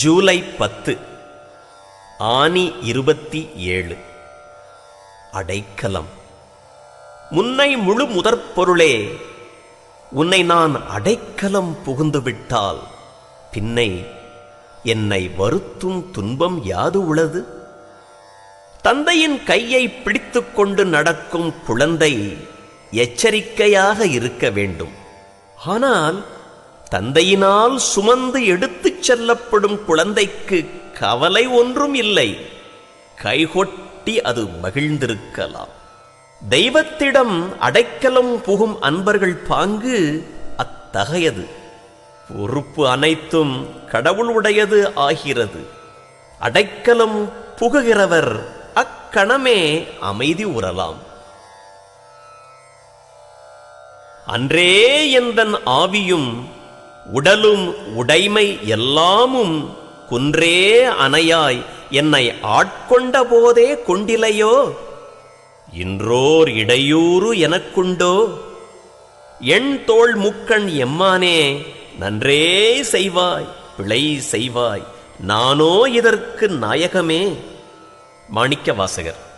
ஜூலை பத்து ஆனி இருபத்தி ஏழு. அடைக்கலம். முன்னை முழு முதற்பொருளே உன்னை நான் அடைக்கலம் புகுந்துவிட்டால் பின்னை என்னை வருத்தும் துன்பம் யாது உளது? தந்தையின் கையை பிடித்துக்கொண்டு நடக்கும் குழந்தை எச்சரிக்கையாக இருக்க வேண்டும். ஆனால் தந்தையினால் சுமந்து எடுத்துச் செல்லப்படும் குழந்தைக்கு கவலை ஒன்றும் இல்லை. கைகொட்டி அது மகிழ்ந்திருக்கலாம். தெய்வத்திடம் அடைக்கலம் புகும் அன்பர்கள் பாங்கு அத்தகையது. பொறுப்பு அனைத்தும் கடவுளுடையது ஆகிறது. அடைக்கலம் புகுகிறவர் அக்கணமே அமைதி உறலாம். அன்றே எந்தன் ஆவியும் உடலும் உடைமை எல்லாமும் குன்றே அணையாய் என்னை ஆட்கொண்ட போதே கொண்டிலையோ? இன்றோர் இடையூறு எனக்குண்டோ? என் தோள் முக்கண் எம்மானே நன்றே செய்வாய் பிழை செய்வாய் நானோ இதற்கு நாயகமே. மாணிக்க வாசகர்